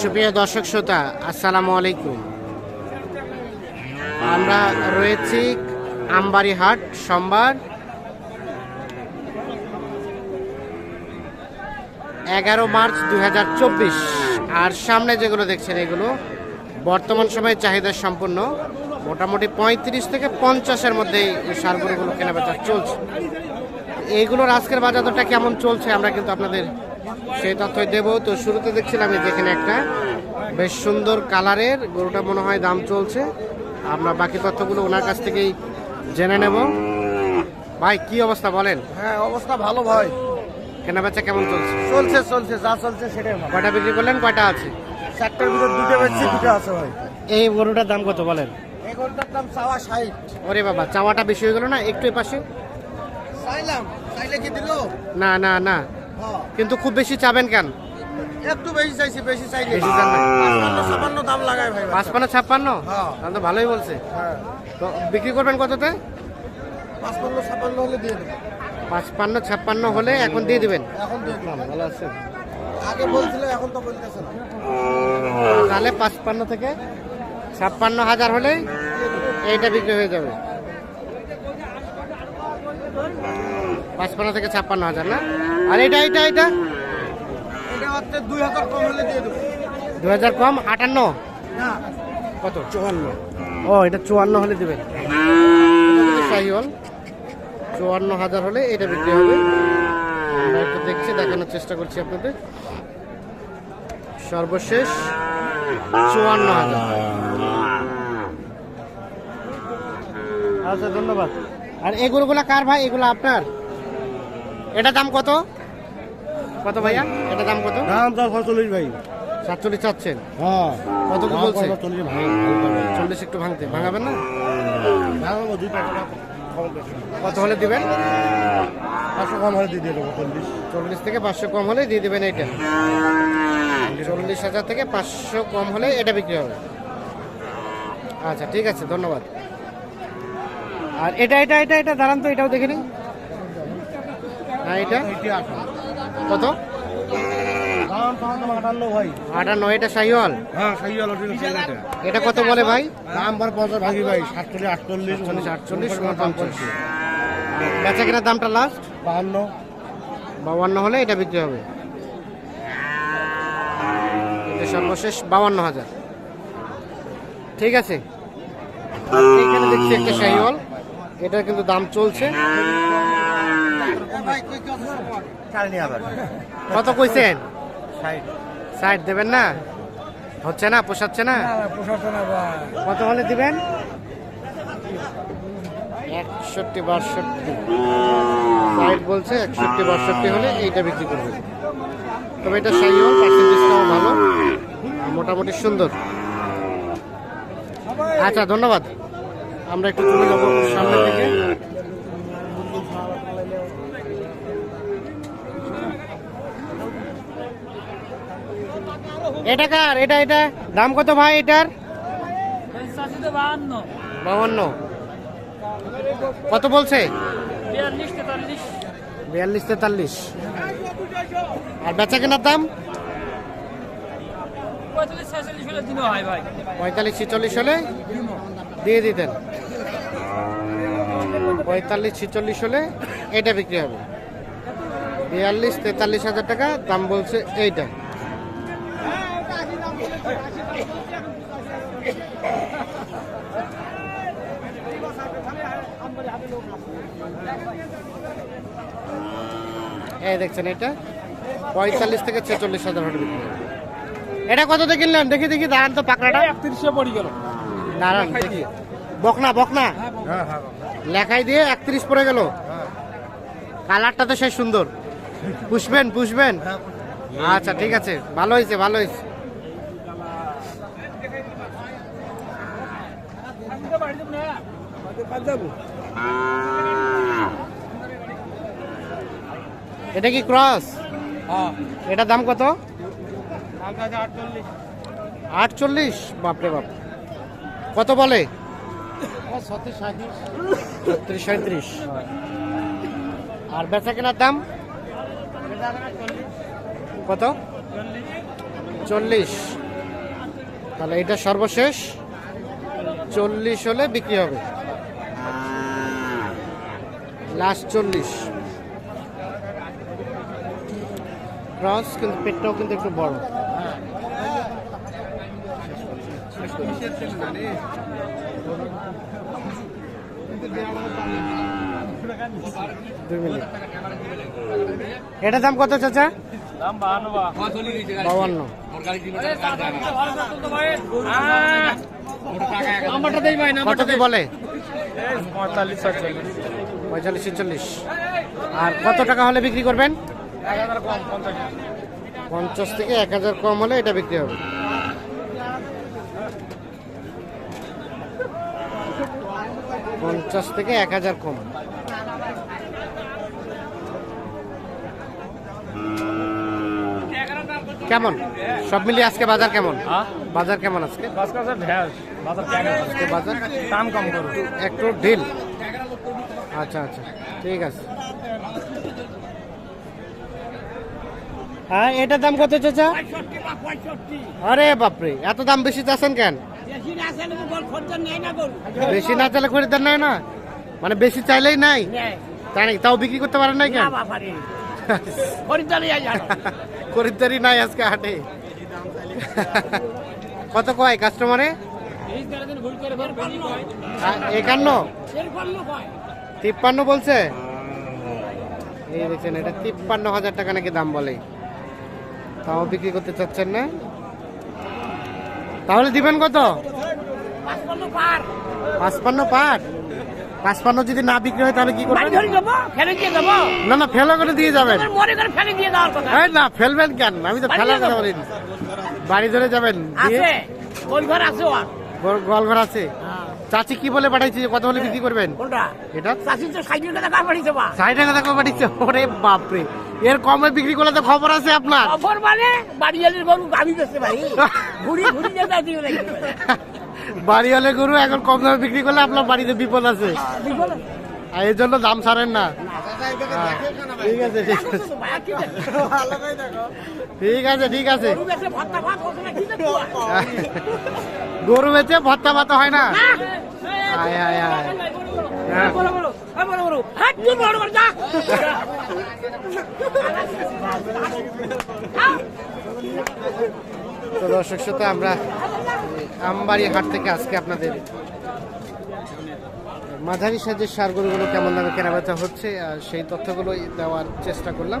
সুপ্রিয় দর্শক শ্রোতা, আসসালামু আলাইকুম। আমরা রয়েছি আমবাড়ি হাট সোমবার এগারো মার্চ দুই হাজার চব্বিশ। আর সামনে যেগুলো দেখছেন এগুলো, বর্তমান সময়ে চাহিদা সম্পন্ন মোটামুটি পঁয়ত্রিশ থেকে পঞ্চাশের মধ্যে সারগুলোগুলো কেনাবেচা চলছে। এইগুলোর আজকের বাজারটা কেমন চলছে, আমরা কিন্তু আপনাদের সেই তথ্যই দেবো। তো শুরুতে দেখছিলাম এই যেখানে একটা বেশ সুন্দর কালারের গরুটা মনে হয় দাম চলছে। আমরা বাকি তথ্যগুলো ওনার কাছ থেকেই জেনে নেব। ভাই কি অবস্থা বলেন? হ্যাঁ অবস্থা ভালো ভাই। কেনাবেচা কেমন চলছে? চলছে চলছে যা চলছে সেটাই কয়টা বিক্রি করলেন কয়টা আছে? চারটার ভিতর দুটো বেচছি দুটো আছে ভাই। এই গরুটার দাম কত বলেন? এই ঘণ্টার দাম চাওয়া ষাট। ওরে বাবা চাওয়াটা বেশি হয়ে গেল না? একটু পাশে চাইলাম চাইলে কি দিল? না না না। কিন্তু খুব বেশি চাবেন কেন? একটু বেশি চাইছি বেশি চাইলে। বেশি চান দাম লাগায় ভাই পাঁচপান্ন ছাপ্পান্ন? হ্যাঁ। তাহলে তো ভালোই বলছে। হ্যাঁ। তো বিক্রি করবেন কততে? পাঁচপান্ন ছাপান্ন হলে দিয়ে দেবেন পাঁচপান্ন ছাপ্পান্ন হলে এখন দিয়ে দিবেন? এখন দিয়ে দেবো। ভালো আছে। আগে বলছিল এখন তো বলতেছে না। তাহলে পাঁচপান্ন থেকে ছাপ্পান্ন হাজার হলে এইটা বিক্রি হয়ে যাবে। পাঁচপান্ন থেকে ছাপ্পান্ন হাজার না? আর এটা এটা এটা? এটা হচ্ছে দুই হাজার কম হলে দিয়ে দেবো। দু হাজার কম আটান্ন? কত? চুয়ান্ন। ও এটা চুয়ান্ন হলে দেবেন। সাইওয়াল চুয়ান্ন হাজার হলে এটা বিক্রি হবে। একটু দেখছি দেখানোর চেষ্টা করছি আপনাদের। সর্বশেষ চুয়ান্ন হাজার। আচ্ছা ধন্যবাদ। আর এগুলোগুলা কার ভাই? এগুলো আপনার? এটা দাম কত? কত ভাইয়া? এটা দাম কত? দাম তো চল্লিশ ভাই। সাতচল্লিশ চাচ্ছেন? হ্যাঁ। কত কি বলছে? চল্লিশ একটু ভাঙতে। ভাঙাবেন না? কত হলে দিবেন? পাঁচশো কম হলে দিয়ে দেবো চল্লিশ। চল্লিশ থেকে পাঁচশো কম হলে দিয়ে দেবেন এইটা। চল্লিশ হাজার থেকে পাঁচশো কম হলে এটা বিক্রি হবে। আচ্ছা ঠিক আছে ধন্যবাদ। আর এটা এটা এটা এটা দাঁড়ান তো এটাও দেখে নিন। হ্যাঁ এটা? কত? আটান্ন এটা হ্যাঁ এটা কত বলে ভাই? দাম বার পঞ্চাশ ভাগি ভাই সাতচল্লিশ আটচল্লিশ চল্লিশ আটচল্লিশ পঞ্চাশ বেচা কেনার দামটা লাস্ট বাহান্ন। বাউান্ন হলে এটা বিক্রি হবে। এটা সর্বশেষ বাউান্ন হাজার। ঠিক আছে? এখানে দেখছি একটা শাহিওয়াল এটার কিন্তু দাম চলছে। কত কইছেন? সাইড দেবেন না? হচ্ছে না? পোষাচ্ছে না? কত হলে দিবেন? একষট্টি বাষট্টি। সাইড বলছে একষট্টি বাষট্টি হলে এইটা বিক্রি করবে তবে এটা শাহিওয়াল পার্সেন্টেজটাও ভালো মোটামুটি সুন্দর। আচ্ছা ধন্যবাদ। আমরা একটু চলে যাব সামনের দিকে। এটা কার? এটা এটা? দাম কত ভাই এটার? বাউান্ন। কত বলছে? বিয়াল্লিশ তেতাল্লিশ। আর বেচা কেনার দাম? পঁয়তাল্লিশ ছিচল্লিশ হলে দিয়ে দিতেন। পঁয়তাল্লিশ ছিচল্লিশ হলে এটা বিক্রি হবে। বিয়াল্লিশ তেতাল্লিশ হাজার টাকা দাম বলছে এইটা। এই দেখছেন এটা? পঁয়তাল্লিশ থেকে ছেচল্লিশ হাজার বিক্রি। এটা কততে কিনলেন? দেখি দেখি দাঁড়ান তো পাকড়াটা। একত্রিশে পড়ে গেল। দাঁড়ান বকনা বকনা? হ্যাঁ হ্যাঁ লেখাই দিয়ে একত্রিশ পড়ে গেল। কালারটা তো সেই সুন্দর। পুষবেন পুষবেন। আচ্ছা ঠিক আছে। ভালো হয়েছে ভালো হয়েছে। এটা কি ক্রস? হ্যাঁ। এটার দাম কত? আটচল্লিশ। বাপরে বাপ। কত বলে? ছত্রিশ সাঁত্রিশ ছত্রিশ সাঁত্রিশ আর বেচা কেনার দাম? কত? চল্লিশ। তাহলে এটা সর্বশেষ। চল্লিশ হলে বিক্রি হবে। লাস্ট চল্লিশ। ক্রস কিন্তু পেটটাও কিন্তু একটু বড়। দুই মিনিট। এটা দাম কত চাচা? দাম বাহান্ন বাউান্ন কত কি বলে? পঁয়তাল্লিশ ছেচল্লিশ আর কত টাকা হলে বিক্রি করবেন? পঞ্চাশ। থেকে এক হাজার কম হলে এটা বিক্রি হবে। পঞ্চাশ থেকে এক হাজার কম। কেমন? সব মিলিয়ে আজকে বাজার কেমন? হ্যাঁ। বাজার কেমন আজকে? আজকে বাজার দাম কম করো। একটু ঢিল। আচ্ছা আচ্ছা ঠিক আছে। হ্যাঁ এটার দাম কত চাচা? আরে বাপরে এত দাম বেশি চাচ্ছেন কেন? বেশি না চাইলে খরিদ্দার নাই না? মানে বেশি চাইলেই নাই তাই নাকি তাও বিক্রি করতে পারেন নাই কেন? খরিদ্দারি নাই আজকে হাটে। কত কয় কাস্টমারে? একান্ন? তিপ্পান্ন বলছে? এই দেখছেন এটা তিপ্পান্ন হাজার টাকা নাকি দাম বলে। তাও বিক্রি করতে চাচ্ছেন না? তাহলে দিবেন কত? পাঁচপান্ন পার। পাঁচপান্ন যদি না বিক্রি হয় তাহলে কি করবেন? না না ফেলা করে দিয়ে যাবেন। না ফেলবেন কেন? আমি তো বলিনি। বাড়ি ধরে যাবেন। গো- গোয়ালঘর আছে। চাচি কি বলে পাঠাইছি কত হলে বিক্রি করবেন? এটা? ষাট টাকা টাকা পাঠিয়েছে? ওরে বাপরে। এর কমে বিক্রি করলে তো খবর আছে আপনার। অফার মানে বাড়িয়ালির গরু গাবি বেচতে ভাই। ঘুরি ঘুরি যেটা দিয়ে লাগবে। বাড়ি গরু এখন কম দামে বিক্রি করলে আপনার বাড়িতে বিপদ আছে। আর এর জন্য দাম ছাড়েন না। হ্যাঁ, ঠিক আছে ঠিক আছে। ঠিক আছে ঠিক আছে। গরু বেচে ভত্তা ভাতা হয় না? আয়। তো দর্শক সাথে আমরা আমবাড়ি হাট থেকে আজকে আপনাদের মাঝারি সাজের সার গরুগুলো কেমন দামে কেনাবেচা হচ্ছে সেই তথ্যগুলোই দেওয়ার চেষ্টা করলাম।